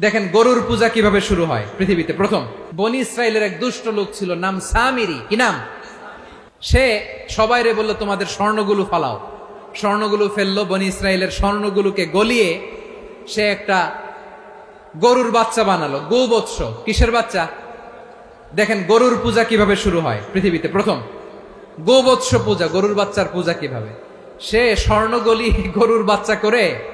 দেখেন গরুর পূজা কীভাবে শুরু হয় পৃথিবীতে। প্রথম, বনি ইসরায়েলের এক দুষ্ট লোক ছিল, নাম সামিরি। কি নাম? সে সবাইরে বলল, তোমাদের স্বর্ণগুলো ফালাও। স্বর্ণগুলো ফেলল, বনি ইসরায়েলের স্বর্ণগুলোকে গলিয়ে সে একটা গরুর বাচ্চা বানালো, গোবৎস। কিসের বাচ্চা? দেখেন গরুর পূজা কীভাবে শুরু হয় পৃথিবীতে। প্রথম, গোবৎস পূজা, গরুর বাচ্চার পূজা কীভাবে? সে স্বর্ণ স্বর্ণগলি গরুর বাচ্চা করে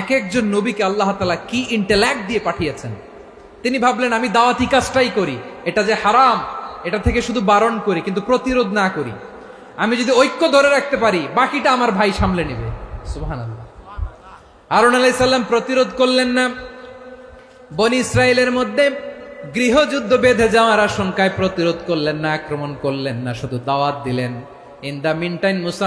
এক একজন নবীকে আল্লাহ তালা কি ইন্টেল্যাক্ট দিয়ে পাঠিয়েছেন? তিনি ভাবলেন, আমি দাওয়াতি কাজটাই করি। এটা যে হারাম, এটা থেকে শুধু বারণ করি, কিন্তু প্রতিরোধ না করি। আমি যদি ঐক্য ধরে রাখতে পারি, বাকিটা আমার ভাই সামলে নেবে। সুহান আল্লাহ আরুন আলাইসাল্লাম প্রতিরোধ করলেন না। বনি ইসরায়েলের মধ্যে গৃহযুদ্ধ বেঁধে যাওয়ার আশঙ্কায় প্রতিরোধ করলেন না, আক্রমণ করলেন না, শুধু দাওয়াত দিলেন। ইন দা মিন টাইম মুসা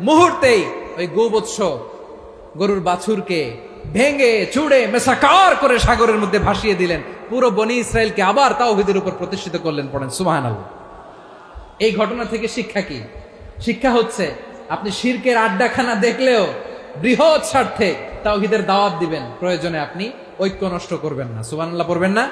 মুহূর্তেই ওই গোবৎস গরুর বাছুরকে ভেঙে চুড়ে মেসাকার করে সাগরের মধ্যে ভাসিয়ে দিলেন। পুরো বনি ইসরায়েলকে আবার তাও তাওহিদের উপর প্রতিষ্ঠিত করলেন পড়েন। সুমাহান এই ঘটনা থেকে শিক্ষা কি? শিক্ষা হচ্ছে, আপনি শিরকের আড্ডাখানা দেখলেও বৃহৎ স্বার্থে তাওহিদের দাওয়াত দিবেন। প্রয়োজনে আপনি ঐক্য নষ্ট করবেন না। সুবহানাল্লাহ পড়বেন না?